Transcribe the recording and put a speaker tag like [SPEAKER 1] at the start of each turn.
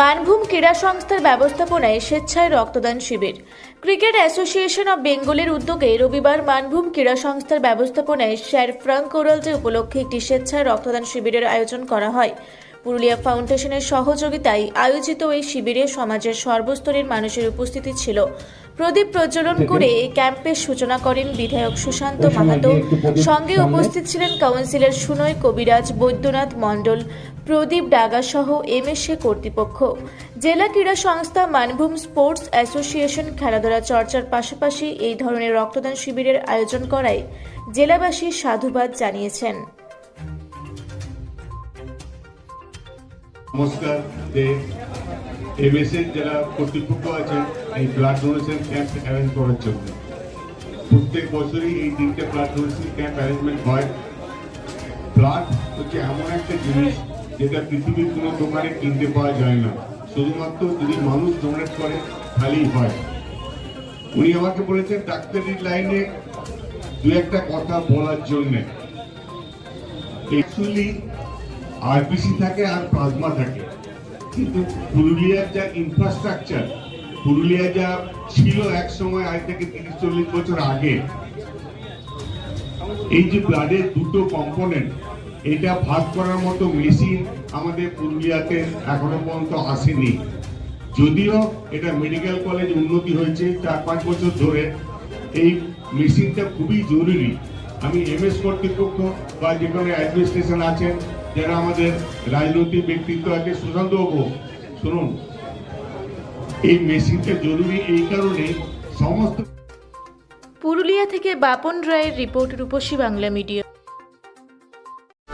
[SPEAKER 1] মানভূম ক্রীড়া সংস্থার ব্যবস্থাপনায় স্বেচ্ছায় রক্তদান শিবির। ক্রিকেট অ্যাসোসিয়েশন অব বেঙ্গলের উদ্যোগে রবিবার মানভূম ক্রীড়া সংস্থার ব্যবস্থাপনায় স্যার ফ্রাঙ্ক ওরালজে উপলক্ষে একটি স্বেচ্ছায় রক্তদান শিবিরের আয়োজন করা হয়। পুরুলিয়া ফাউন্ডেশনের সহযোগিতায় আয়োজিত এই শিবিরে সমাজের সর্বস্তরের মানুষের উপস্থিতি ছিল। প্রদীপ প্রজ্বলন করে এই ক্যাম্পের সূচনা করেন বিধায়ক সুশান্ত মাহাতো। সঙ্গে উপস্থিত ছিলেন কাউন্সিলর সুনয় কবিরাজ বৈদ্যনাথ মণ্ডল প্রদীপ ডাগা সহ এমএসএ কর্তৃপক্ষ। জেলা ক্রীড়া সংস্থা মানভূম স্পোর্টস অ্যাসোসিয়েশন খেলাধুলা চর্চার পাশাপাশি এই ধরনের রক্তদান শিবিরের আয়োজন করায় জেলাবাসী সাধুবাদ জানিয়েছেন।
[SPEAKER 2] নমস্কার, যে এমএসএর যারা কর্তৃপক্ষ আছেন, এই ব্লাড ডোনেশন ক্যাম্প অ্যারেঞ্জ করার জন্য। প্রত্যেক বছরই এই তিনটে ব্লাড ডোনেশন ক্যাম্প অ্যারেঞ্জমেন্ট হয়। ব্লাড হচ্ছে এমন একটা জিনিস যেটা পৃথিবীর কোনো দোকানে কিনতে পাওয়া যায় না। শুধুমাত্র যদি মানুষ ডোনেট করে খালি হয়। উনি আমাকে বলেছেন ডাক্তারির লাইনে দু একটা কথা বলার জন্যে। অ্যাকচুয়ালি আরবিসি থাকে আর প্লাজমা থাকে। কিন্তু পুরুলিয়ার যা ইনফ্রাস্ট্রাকচার পুরুলিয়া যা ছিল এক সময় আজ থেকে তিরিশ, চল্লিশ বছর আগে, এই যে ব্লাডের দুটো কম্পোনেন্ট এটা ভাগ করার মতো মেশিন আমাদের পুরুলিয়াতে এখনও পর্যন্ত আসেনি। যদিও এটা মেডিকেল কলেজ উন্নতি হয়েছে চার পাঁচ বছর ধরে। এই মেশিনটা খুবই জরুরি। আমি এমএস কর্তৃপক্ষ বা যে কোনো অ্যাডমিনিস্ট্রেশন আছেন, যারা আমাদের রাজনৈতিক ব্যক্তিত্ব আছে, সুশান্ত বাবু, শুনুন। এই মেশিনটা জরুরি এই কারণে সমস্ত
[SPEAKER 1] পুরুলিয়া থেকে বাপন রায়ের রিপোর্ট রূপসী বাংলা মিডিয়া।